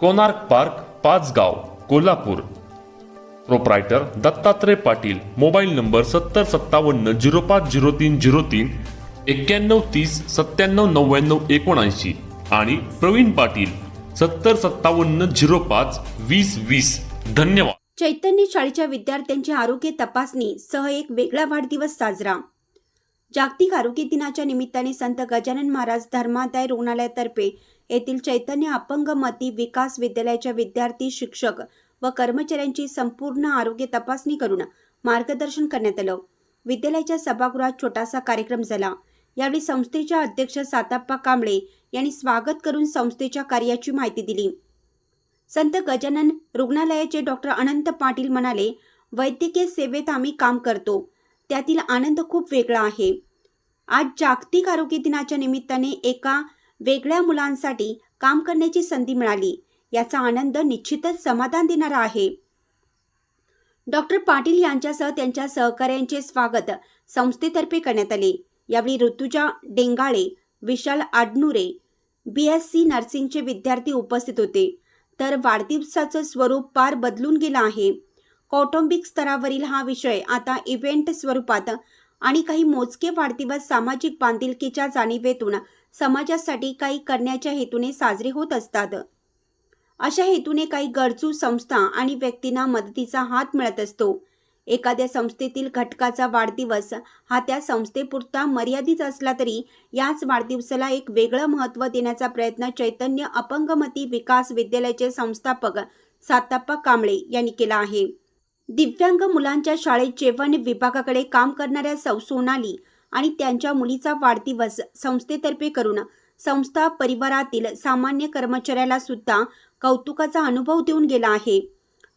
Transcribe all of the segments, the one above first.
Konark park Pachgaon Kolhapur. Proprietor Dattatray Patil mobile number सत्तर सत्तावन्न zero पाच zero तीन झिरो तीन एक्क्याण्णव तीस सत्त्याण्णव नव्याण्णव एकोणऐंशी आणि प्रवीण पाटील सत्तर सत्तावन्न झिरो पाच वीस वीस. धन्यवाद. चैतन्य शाळेच्या विद्यार्थ्यांची आरोग्य तपासणी सह एक वेगळा वाढदिवस साजरा. जागतिक आरोग्य दिनाच्या निमित्ताने संत गजानन महाराज धर्मादाय रुग्णालयातर्फे येथील चैतन्य अपंग मती विकास विद्यालयाच्या विद्यार्थी शिक्षक व कर्मचाऱ्यांची संपूर्ण आरोग्य तपासणी करून मार्गदर्शन करण्यात आलं. विद्यालयाच्या सभागृहात छोटासा कार्यक्रम झाला. यावेळी संस्थेच्या अध्यक्ष साताप्पा कांबळे यांनी स्वागत करून संस्थेच्या कार्याची माहिती दिली. संत गजानन रुग्णालयाचे डॉक्टर अनंत पाटील म्हणाले वैद्यकीय सेवेत आम्ही काम करतो. त्यातील आनंद खूप वेगळा आहे. आज जागतिक आरोग्य दिनाच्या निमित्ताने एका वेगळ्या मुलांसाठी काम करण्याची संधी मिळाली. याचा आनंद निश्चितच समाधान देणारा आहे. डॉक्टर पाटील यांच्यासह त्यांच्या सहकाऱ्यांचे स्वागत संस्थेतर्फे करण्यात आले. यावेळी Rutuja Dengale Vishal Adnure B S C नर्सिंगचे विद्यार्थी उपस्थित होते. तर वाढदिवसाचं स्वरूप पार बदलून गेलं आहे. कौटुंबिक स्तरावरील हा विषय आता इव्हेंट स्वरूपात आणि काही मोजके वाढदिवस सामाजिक बांधिलकीच्या जाणीवेतून समाजासाठी काही करण्याच्या हेतूने साजरे होत असतात. अशा हेतूने काही गरजू संस्था आणि व्यक्तींना मदतीचा हात मिळत असतो. एखाद्या संस्थेतील घटकाचा वाढदिवस हा त्या संस्थेपुरता मर्यादित असला तरी याच वाढदिवसाला एक वेगळं महत्त्व देण्याचा प्रयत्न चैतन्य अपंगमती विकास विद्यालयाचे संस्थापक साताप्पा कांबळे यांनी केला आहे. दिव्यांग मुलांच्या शाळेत जेवण विभागाकडे काम करणाऱ्या सौ सोनाली आणि त्यांच्या मुलीचा वाढदिवस संस्थेतर्फे करून संस्था परिवारातील सामान्य कर्मचाऱ्याला सुद्धा कौतुकाचा अनुभव देऊन गेला आहे.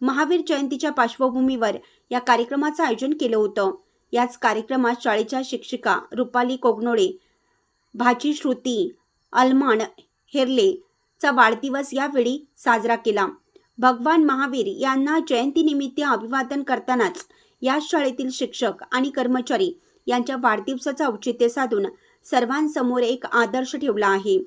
महावीर जयंतीच्या पार्श्वभूमीवर या कार्यक्रमाचं आयोजन केलं होतं. याच कार्यक्रमात शाळेच्या शिक्षिका रुपाली कोगनोळे भाची श्रुती अलमान हेरले चा वाढदिवस यावेळी साजरा केला. भगवान महावीर यांना जयंतीनिमित्त अभिवादन करतानाच या शाळेतील शिक्षक आणि कर्मचारी यांच्या वाढदिवसाचं औचित्य साधून सर्वांसमोर एक आदर्श ठेवला आहे.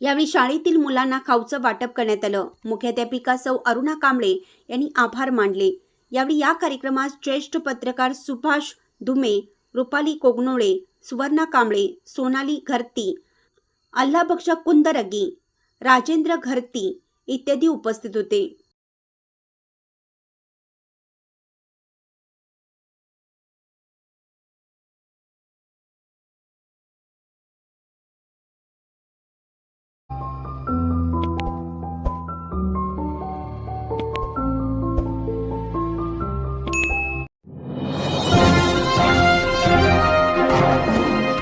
यावेळी शाळेतील मुलांना खाऊचं वाटप करण्यात आलं. मुख्याध्यापिका सौ अरुणा कांबळे यांनी आभार मानले. यावेळी या कार्यक्रमात ज्येष्ठ पत्रकार सुभाष धुमे रुपाली कोगनोळे सुवर्णा कांबळे सोनाली घरती अल्लाभक्ष कुंदरगी राजेंद्र घरती इत्यादी उपस्थित होते.